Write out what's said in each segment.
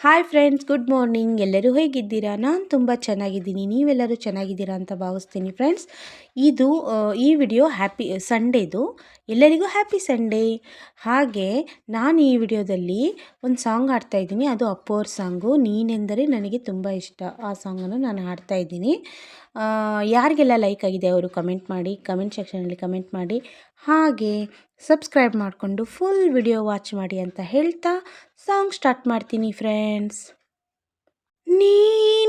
Hi friends good morning ಎಲ್ಲರೂ ಹೇಗಿದ್ದೀರಾ? ನಾನು ತುಂಬ ಚೆನ್ನಾಗಿದ್ದೀನಿ. ನೀವೆಲ್ಲರೂ ಚೆನ್ನಾಗಿದ್ದೀರಾ ಅಂತ ಭಾವಿಸ್ತೀನಿ ಫ್ರೆಂಡ್ಸ್ ಇದು ಈ ವಿಡಿಯೋ ಹ್ಯಾಪಿ ಸಂಡೇದು ಎಲ್ಲರಿಗೂ ಹ್ಯಾಪಿ ಸಂಡೇ ಹಾಗೆ ನಾನು ಈ ವಿಡಿಯೋದಲ್ಲಿ ಒಂದು ಸಾಂಗ್ ಹಾಡ್ತಾ ಇದ್ದೀನಿ. ಅದು ಅಪ್ಪೋರ್ ಸಾಂಗು ನೀನೆಂದರೆ ನನಗೆ ತುಂಬ ಇಷ್ಟ. ಆ ಸಾಂಗನ್ನು ನಾನು ಹಾಡ್ತಾ ಇದ್ದೀನಿ. ಯಾರಿಗೆಲ್ಲ ಲೈಕ್ ಆಗಿದೆ ಅವರು ಕಮೆಂಟ್ ಮಾಡಿ ಕಮೆಂಟ್ ಸೆಕ್ಷನಲ್ಲಿ ಕಮೆಂಟ್ ಮಾಡಿ. ಹಾಗೆ ಸಬ್ಸ್ಕ್ರೈಬ್ ಮಾಡಿಕೊಂಡು ಫುಲ್ ವಿಡಿಯೋ ವಾಚ್ ಮಾಡಿ ಅಂತ ಹೇಳ್ತಾ ಸಾಂಗ್ ಸ್ಟಾರ್ಟ್ ಮಾಡ್ತೀನಿ ಫ್ರೆಂಡ್ಸ್ ನೀನೆಂದರೆ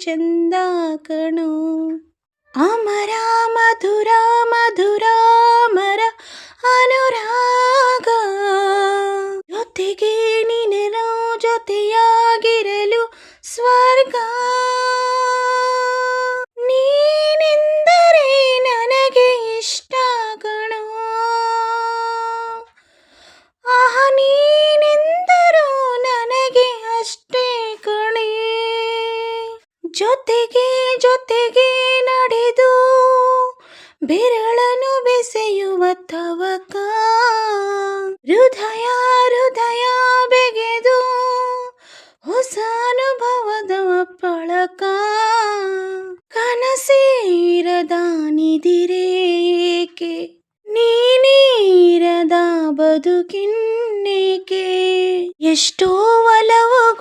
ಪ್ರೀತಿ ಚಂದ ಕಣೋ ಅಮರ ಮಧುರ ಮಧುರ ಮರ ಅನುರಾಗ ಜೊತೆಗೆ ನೀನೆನೋ ಜೊತೆಯಾಗಿರಲು ಜೊತೆಗೆ ನಡೆದು ಬೆರಳನು ಬೆಸೆಯುವ ತವಕ. ಹೃದಯ ಹೃದಯ ಬೆಗೆದು ಹೊಸ ಅನುಭವದ ಪಳಕ. ಕನಸೀರದ ನಿದಿರೇಕೆ ನೀನೀರದ ಬದುಕಿನ್ನೇಕೆ. ಎಷ್ಟೋ ಒಲವು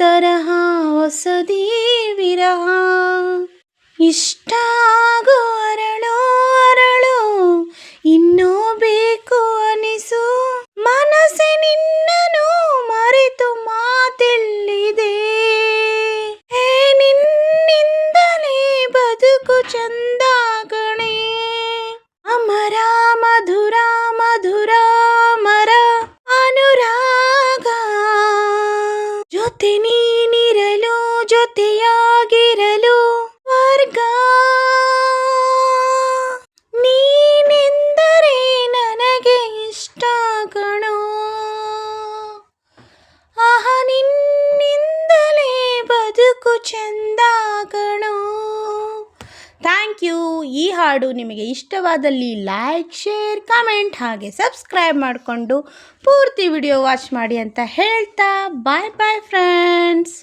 ತರಹ ಹೊಸದಿ ವಿರಹ. ಇಷ್ಟ ಆಗೋ ಅರಳು ಅರಳು, ಇನ್ನೂ ಬೇಕು ಅನಿಸು. ಮನಸ್ಸೆ ನಿನ್ನನು ಮರೆತು ಮಾತೆಲ್ಲಿದೆ. ಹೇ ನಿನ್ನಿಂದಲೇ ಬದುಕು ಚಂದ ಬದುಕು ಚಂದ ಕಣೋ ಥ್ಯಾಂಕ್ ಯು ಈ ಹಾಡು ನಿಮಗೆ ಇಷ್ಟವಾದಲ್ಲಿ ಲೈಕ್ ಶೇರ್ ಕಮೆಂಟ್ ಹಾಗೆ ಸಬ್ಸ್ಕ್ರೈಬ್ ಮಾಡಿಕೊಂಡು ಪೂರ್ತಿ ವಿಡಿಯೋ ವಾಚ್ ಮಾಡಿ ಅಂತ ಹೇಳ್ತಾ ಬಾಯ್ ಬಾಯ್ ಫ್ರೆಂಡ್ಸ್